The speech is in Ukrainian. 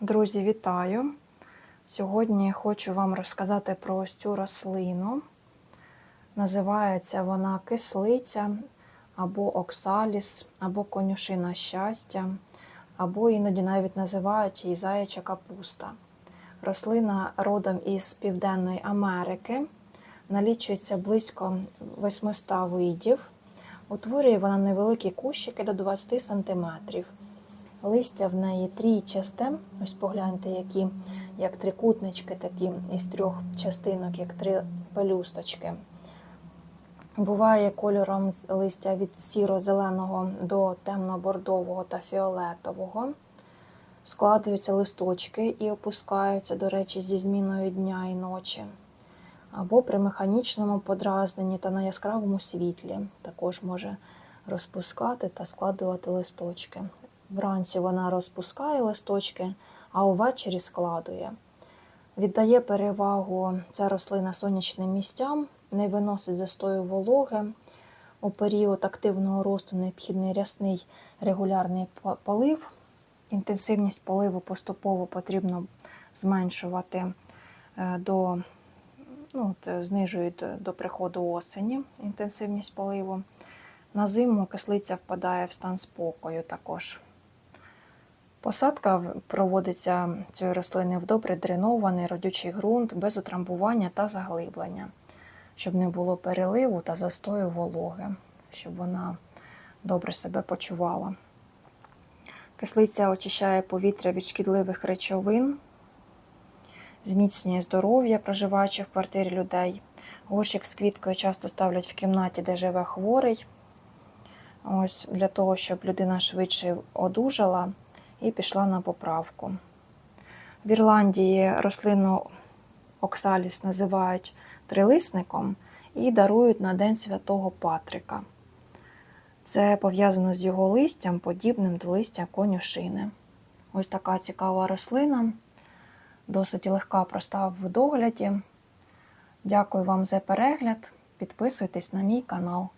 Друзі, вітаю! Сьогодні хочу вам розказати про ось цю рослину. Називається вона кислиця, або оксаліс, або конюшина щастя, або іноді навіть називають її заяча капуста. Рослина родом із Південної Америки, налічується близько 800 видів. Утворює вона невеликі кущики до 20 см. Листя в неї трійчасте. Ось погляньте, які як трикутнички, такі із трьох частинок, як три пелюсточки. Буває кольором з листя від сіро-зеленого до темно-бордового та фіолетового. Складуються листочки і опускаються, до речі, зі зміною дня і ночі. Або при механічному подразненні та на яскравому світлі також може розпускати та складувати листочки. Вранці вона розпускає листочки, а увечері складує. Віддає перевагу ця рослина сонячним місцям, не виносить застою вологи. У період активного росту необхідний рясний регулярний полив. Інтенсивність поливу поступово потрібно зменшувати до ну, знижують до приходу осені інтенсивність поливу. На зиму кислиця впадає в стан спокою також. Посадка проводиться цієї рослини в добре дренований родючий ґрунт без утрамбування та заглиблення, щоб не було переливу та застою вологи, щоб вона добре себе почувала. Кислиця очищає повітря від шкідливих речовин, зміцнює здоров'я проживаючих в квартирі людей. Горщик з квіткою часто ставлять в кімнаті, де живе хворий. Ось Для того, щоб людина швидше одужала і пішла на поправку. В Ірландії рослину оксаліс називають трилисником і дарують на День Святого Патрика. Це пов'язано з його листям, подібним до листя конюшини. Ось така цікава рослина, досить легка, проста в догляді. Дякую вам за перегляд. Підписуйтесь на мій канал.